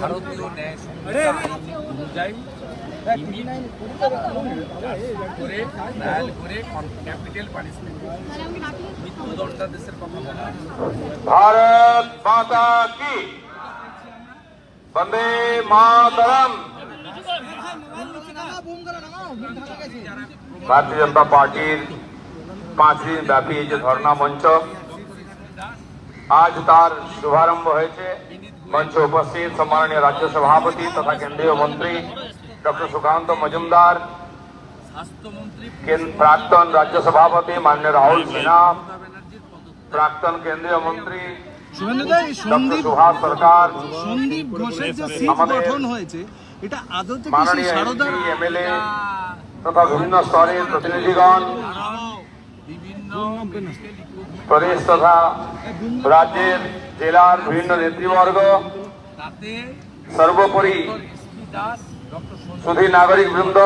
ভারতীয় ন্যায় সংহিতা আইন অনুযায়ী করে ট্রায়াল করে ক্যাপিটাল পানিশমেন্ট মৃত্যুদণ্ডাদেশের কথা বলা হয়েছে। भारत माता की वंदे मातरम ভারতীয় জনতা পার্টির পাঁচ দিন ব্যাপী এই যে ধর্ণা মঞ্চ আজ তার শুভারম্ভ হয়েছে। মঞ্চে উপস্থিত সম্মাননীয় রাজ্য সভাপতি তথা কেন্দ্রীয় মন্ত্রী ডক্টর সুকান্ত মজুমদার প্রাক্তন রাজ্য সভাপতি মাননীয় রাহুল সিনহা প্রাক্তন কেন্দ্রীয় মন্ত্রী ডক্টর সুভাষ সরকার সন্দীপ ঘোষের যে সিট গঠন হয়েছে এটা আদৌ কি এমএলএ তথা বিভিন্ন স্তরের প্রতিনিধিগণ প্রদেশ তথা রাজ্যের জেলার বিভিন্ন নেতৃবর্গ সর্বোপরি সুধী নাগরিক বৃন্দ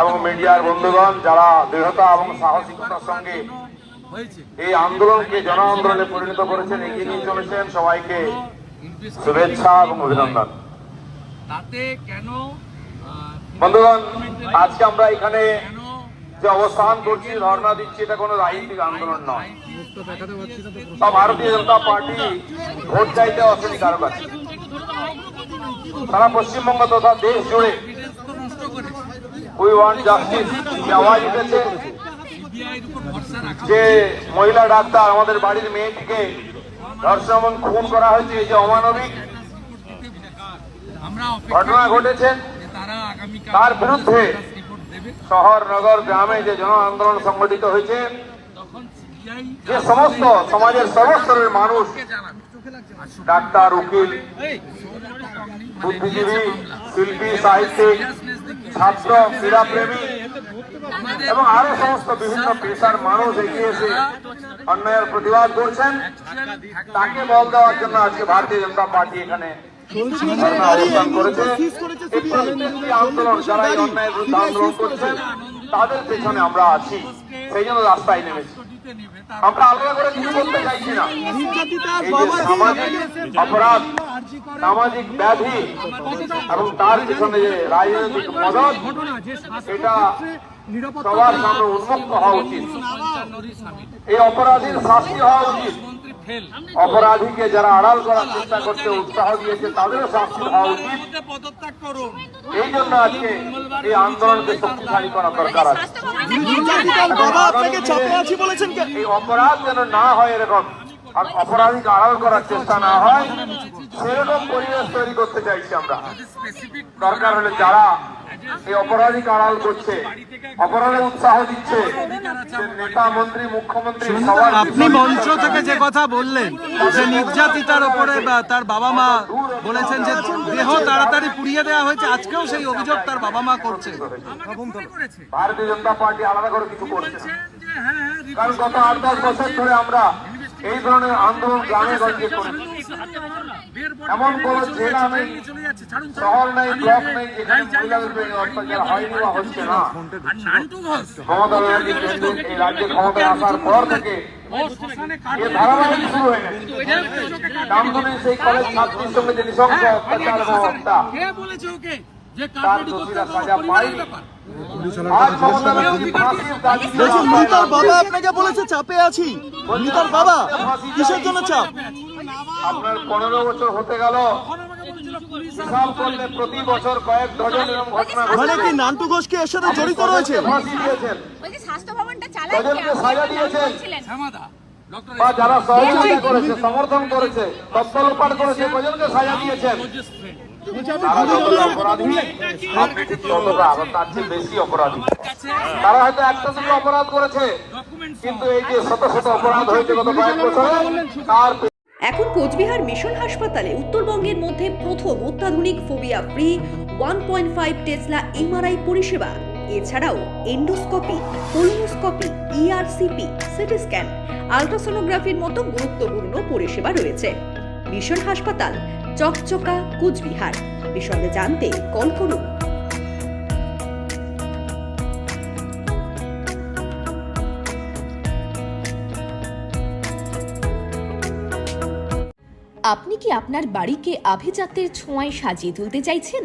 এবং মিডিয়ার বন্ধুগণ যারা দৃঢ়তা এবং সাহসিকতার সঙ্গে এই আন্দোলনকে জন আন্দোলনে পরিণত করেছেন এগিয়ে নিয়ে চলেছেন সবাইকে শুভেচ্ছা এবং অভিনন্দন। বন্ধুগণ আজকে আমরা এখানে যে অবস্থান করছি ধর্ণা দিচ্ছি, এটা কোনো রাজনৈতিক আন্দোলন নয়। ভারতীয় জনতা পার্টি ভোট চাইতে আসেনি কারও। কাছে সারা পশ্চিমবঙ্গ তথা দেশ জুড়ে যে মহিলা ডাক্তার আমাদের বাড়ির মেয়েটিকে ধর্ষণ, খুন করা হয়েছে যে অমানবিক ঘটনা ঘটেছে, তারা বিরুদ্ধে শহর, নগর, গ্রামে যে জন আন্দোলন সংগঠিত হয়েছে, যে সমস্ত সমাজের সর্বস্তরের মানুষ, ডাক্তার, উকিল, বুদ্ধিজীবী, শিল্পী, সাহিত্যিক, ছাত্র, ক্রীড়াপ্রেমী এবং আরও সমস্ত বিভিন্ন পেশার মানুষ এগিয়ে এসে অন্যায়ের প্রতিবাদ করছেন। তাকে বল দেওয়ার জন্য আজকে ভারতীয় জনতা পার্টি এখানে আন্দোলন যারা এই অন্যায়ের বিরুদ্ধে আন্দোলন করছেন তাদের পেছনে আমরা আছি। সেই জন্য রাস্তায় নেমেছি। আমরা আলাদা করে কিছু করতে চাইছি না। সামাজিক অপরাধ, সামাজিক ব্যাধি এবং তার পিছনে যে রাজনৈতিক মদত, এটা সবার সামনে উন্মুক্ত হওয়া উচিত। এই অপরাধীর শাস্তি হওয়া উচিত। অপরাধীকে যারা আড়াল করার চেষ্টা করতে উৎসাহ দিয়েছে তাদেরও শাস্তি হওয়া উচিত। এই জন্য আজকে এই আন্দোলনকে শক্তিশালী করা দরকার আছে। আপনাকে চাপে আছি বলেছেন এই অপরাধ যেন না হয় এরকম। আর অপরাধীকে আড়াল করার চেষ্টা না হয় সেরকম পরিবেশ তৈরি করতে চাইছি আমরা। দরকার হলে যারা এই অপরাধীকে আড়াল করছে অপরাধে উৎসাহ দিচ্ছে নেতা মন্ত্রী মুখ্যমন্ত্রী আপনি মঞ্চ থেকে যে কথা বললেন যে নির্যাতিতার ওপরে বা তার বাবা মা বলেছেন যে দেহ তাড়াতাড়ি পুড়িয়ে দেওয়া হয়েছে। আজকেও সেই অভিযোগ তার বাবা মা করছে। ভারতীয় জনতা পার্টি আলাদা করে কিছু করছে। হ্যাঁ হ্যাঁ কারণ গত আট দশ বছর ধরে আমরা এই ধরনের আন্দোলন গ্রামে গঞ্জে করেছি। এমন কোন জেলা নেই, শহর নেই, ব্লক নেই যেখানে মহিলাদের অত্যাচার হচ্ছে না। কেন্দ্রে এই রাজ্যে ক্ষমতায় আসার পর থেকে ধারাবাহিক শুরু হয়ে গেছে। সেই কলেজ ছাত্রীর সঙ্গে যে অত্যাচার এবং হত্যা। মিতার বাবা আপনাকে বলেছে চাপে আছি। মিতার বাবা কিসের জন্য চাপ? আপনার পনেরো বছর হতে গেল। তখন আমাকে বলেছিল পুলিশ হিসাব করলে প্রতি বছর কয়েক ডজন এরকম ঘটনা মানে কি নান্টু ঘোষ এর সাথে জড়িত রয়েছে? সাজা দিয়েছেন। বা যারা সহযোগিতা করেছে সমর্থন করেছে লোপাট করেছে কজনকে সাজা দিয়েছেন। তারা যতটা অপরাধী আপনি ঠিক ততটা আরও তার চেয়ে বেশি অপরাধী। তারা হয়তো একটা দুটো অপরাধ করেছে কিন্তু এই যে শত শত অপরাধ হয়েছে গত কয়েক বছরে তার এখন কোচবিহার মিশন হাসপাতালে উত্তরবঙ্গের মধ্যে প্রথম অত্যাধুনিক phobia free one point five tesla MRI পরিষেবা এছাড়াও endoscopy colonoscopy ERCP CT scan আলট্রাসোনোগ্রাফির মতো গুরুত্বপূর্ণ পরিষেবা রয়েছে। মিশন হাসপাতাল, চকচকা, কুচবিহার। বিশদে জানতে কল করুন। আপনি কি আপনার বাড়িকে আভিজাত্যের ছোঁয়ায় সাজিয়ে তুলতে চাইছেন?